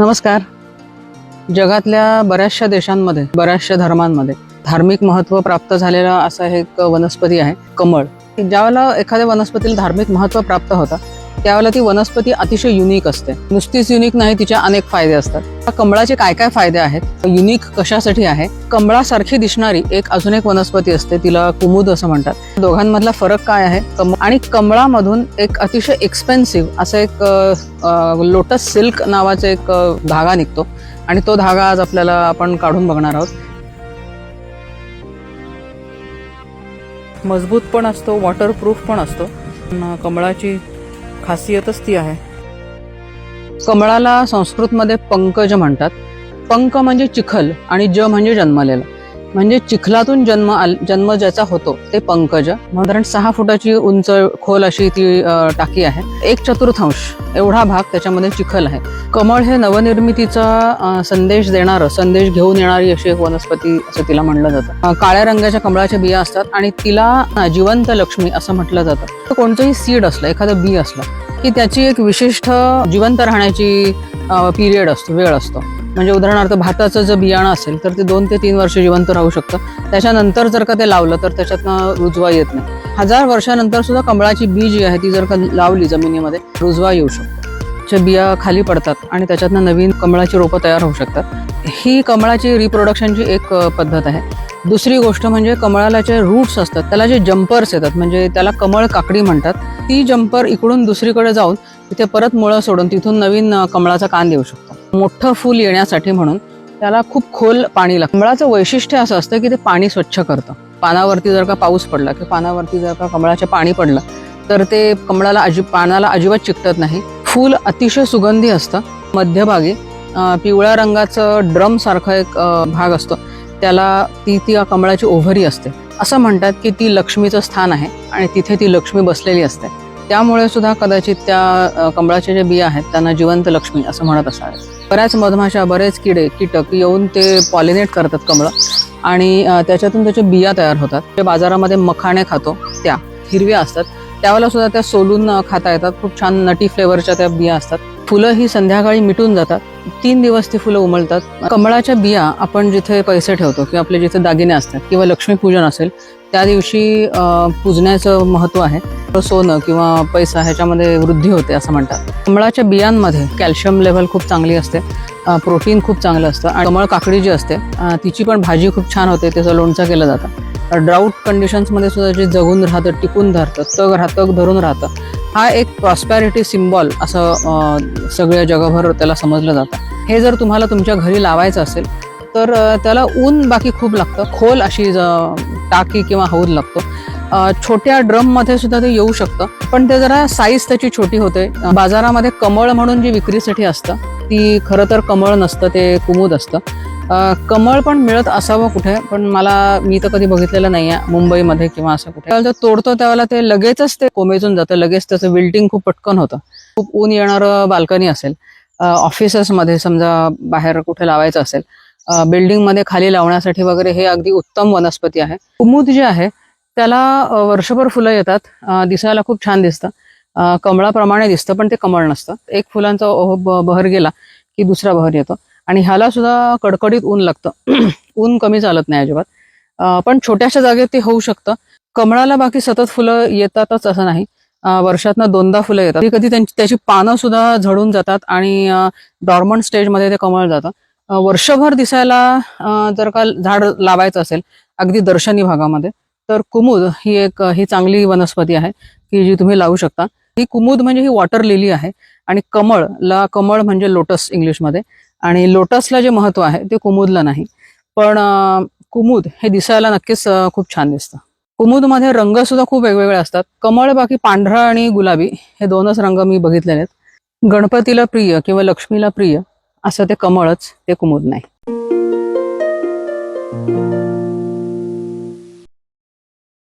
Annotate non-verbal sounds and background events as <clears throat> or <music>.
नमस्कार. जगातल्या बऱ्याचशा देशांमध्ये बऱ्याचशा धर्मांमध्ये धार्मिक महत्त्व प्राप्त झालेला असा एक वनस्पती आहे कमळ. ज्यावेळेला एखाद्या वनस्पतीला धार्मिक महत्त्व प्राप्त होतं त्यावेळेला ती वनस्पती अतिशय युनिक असते. नुसतीच युनिक नाही तिच्या अनेक फायदे असतात. कमळाचे काय काय फायदे आहेत? युनिक कशासाठी आहे? कमळासारखी दिसणारी एक अजून एक वनस्पती असते तिला कुमुद असं म्हणतात. दोघांमधला फरक काय आहे? कम आणि कमळामधून एक अतिशय एक्सपेन्सिव्ह असं एक लोटस सिल्क नावाचा एक धागा निघतो. आणि तो धागा आज आपल्याला आपण काढून बघणार आहोत. मजबूत पण असतो वॉटरप्रूफ पण असतो. कमळाची खासियतच ती आहे. कमळाला संस्कृतमध्ये पंकज म्हणतात. पंक म्हणजे चिखल आणि ज म्हणजे जन्मलेला. म्हणजे चिखलातून जन्म आल जन्म ज्याचा होतो ते पंकज. साधारण सहा फुटाची उंच खोल अशी ती टाकी आहे. एक चतुर्थांश एवढा भाग त्याच्यामध्ये चिखल आहे. कमळ हे नवनिर्मितीचा संदेश देणारं संदेश घेऊन येणारी अशी एक वनस्पती असं तिला म्हणलं जातं. काळ्या रंगाच्या कमळाच्या बिया असतात आणि तिला जिवंत लक्ष्मी असं म्हटलं जातं. तर कोणतंही सीड असलं एखादं बी असलं की त्याची एक विशिष्ट जिवंत राहण्याची पिरियड असतो वेळ असतो. म्हणजे उदाहरणार्थ भाताचं जर बियाणं असेल तर ते दोन ते तीन वर्ष जिवंत राहू शकतं. त्याच्यानंतर जर का ते लावलं तर त्याच्यातनं रुजवा येत नाही. हजार वर्षानंतर सुद्धा कमळाची बी जी आहे ती जर का लावली जमिनीमध्ये रुजवा येऊ शकतो. च्या बिया खाली पडतात आणि त्याच्यातनं नवीन कमळाची रोपं तयार होऊ शकतात. ही कमळाची रिप्रोडक्शनची एक पद्धत आहे. दुसरी गोष्ट म्हणजे कमळाला जे रूट्स असतात त्याला जे जम्पर्स येतात म्हणजे त्याला कमळ काकडी म्हणतात ती जम्पर इकडून दुसरीकडे जाऊन तिथे परत मुळं सोडून तिथून नवीन कमळाचा कान येऊ शकतो. मोठं फूल येण्यासाठी म्हणून त्याला खूप खोल पाणी लागतं. कमळाचं वैशिष्ट्य असं असतं की ते पाणी स्वच्छ करतं. पानावरती जर का पाऊस पडला किंवा पानावरती जर का कमळाचे पाणी पडलं तर ते कमळाला अजि पानाला अजिबात चिकटत नाही. फूल अतिशय सुगंधी असतं. मध्यभागी पिवळ्या रंगाचं ड्रम सारखा एक भाग असतो. त्याला ती ती कमळाची ओव्हरी असते. असं म्हणतात की ती लक्ष्मीचं स्थान आहे आणि तिथे ती लक्ष्मी बसलेली असते. त्यामुळे सुद्धा कदाचित त्या कमळाचे जे बिया आहेत त्यांना जिवंत लक्ष्मी असं म्हणत असावे बऱ्याच मधमाशा बरेच किडे कीटक येऊन ते पॉलिनेट करतात कमळ आणि त्याच्यातून त्याच्या बिया तयार होतात. ते बाजारामध्ये मखाणे खातो त्या हिरव्या असतात. त्यावेळेला सुद्धा त्या सोलून खाता येतात. खूप छान नटी फ्लेवरच्या त्या बिया असतात. फुलं ही संध्याकाळी मिटून जातात. तीन दिवस ती फुलं उमलतात. कमळाच्या बिया आपण जिथे पैसे ठेवतो किंवा आपले जिथे दागिने असतात किंवा लक्ष्मीपूजन असेल त्या दिवशी पूजण्याचं महत्त्व आहे. सोनं किंवा पैसा ह्याच्यामध्ये वृद्धी होते असं म्हणतात. कमळाच्या बियांमध्ये कॅल्शियम लेवल खूप चांगली असते. प्रोटीन खूप चांगलं असतं आणि कमळ काकडी जी असते तिची पण भाजी खूप छान होते. त्याचं लोणचं केलं जातं. ड्राऊट कंडिशन्समध्ये सुद्धा जे जगून राहतं टिकून धरतं तग राहतं धरून राहतं हा एक प्रॉस्पॅरिटी सिम्बॉल असं सगळ्या जगभर त्याला समजलं जातं. हे जर तुम्हाला तुमच्या घरी लावायचं असेल तर त्याला ऊन बाकी खूप लागतं. खोल अशी टाकी किंवा हौद लागतो. छोट्या ड्रममध्ये सुद्धा ते येऊ शकतं. पण ते जरा साईज त्याची छोटी होते. बाजारामध्ये कमळ म्हणून जी विक्रीसाठी असतं ती खरं तर कमळ नसतं ते कुमुद असतं. कमळ पण मिळत असावं कुठे पण मला मी तर कधी बघितलेलं नाही आहे मुंबईमध्ये किंवा असं कुठे. जर तोडतो त्यावेळेला ते लगेचच ते कोमेजून जातं. लगेच त्याचं विल्टिंग खूप पटकन होतं. खूप ऊन येणारं बाल्कनी असेल. ऑफिसेसमध्ये समजा बाहेर कुठे लावायचं असेल बिल्डिंगमध्ये खाली लावण्यासाठी वगैरे हे अगदी उत्तम वनस्पती आहे. कुमुद जे आहे त्याला वर्षभर फुलं येतात. दिसायला खूप छान दिसतं. कमळाप्रमाणे दिसतं पण ते कमळ नसतं. एक फुलांचा ओह- बहर गेला की दुसरा बहर येतो. आणि ह्याला सुद्धा कडकडीत ऊन लागतं. <clears throat> ऊन कमी चालत नाही अजिबात. पण छोट्याशा जागेत ते होऊ शकतं. कमळाला बाकी सतत फुलं येतातच असं नाही. वर्षातनं दोनदा फुलं येतात. कधी त्यांची त्याची पानं सुद्धा झडून जातात आणि डॉर्मंट स्टेजमध्ये ते कमळ जातं. वर्षभर दिसायला जर का झाड लावायचं असेल अगदी दर्शनी भागामध्ये तर कुमुद ही एक ही चांगली वनस्पती आहे की जी तुम्ही लावू शकता. ही कुमुद म्हणजे ही वॉटर लिली आहे आणि कमळ ला कमळ म्हणजे लोटस इंग्लिशमध्ये आणि लोटसला जे महत्त्व आहे ते कुमुदला नाही. पण कुमुद हे दिसायला नक्कीच खूप छान दिसतं. कुमुदमध्ये रंग सुद्धा खूप वेगवेगळे असतात. कमळ बाकी पांढरा आणि गुलाबी हे दोनच रंग मी बघितलेले आहेत. गणपतीला प्रिय किंवा लक्ष्मीला प्रिय असं ते कमळच ते कुमुद नाही.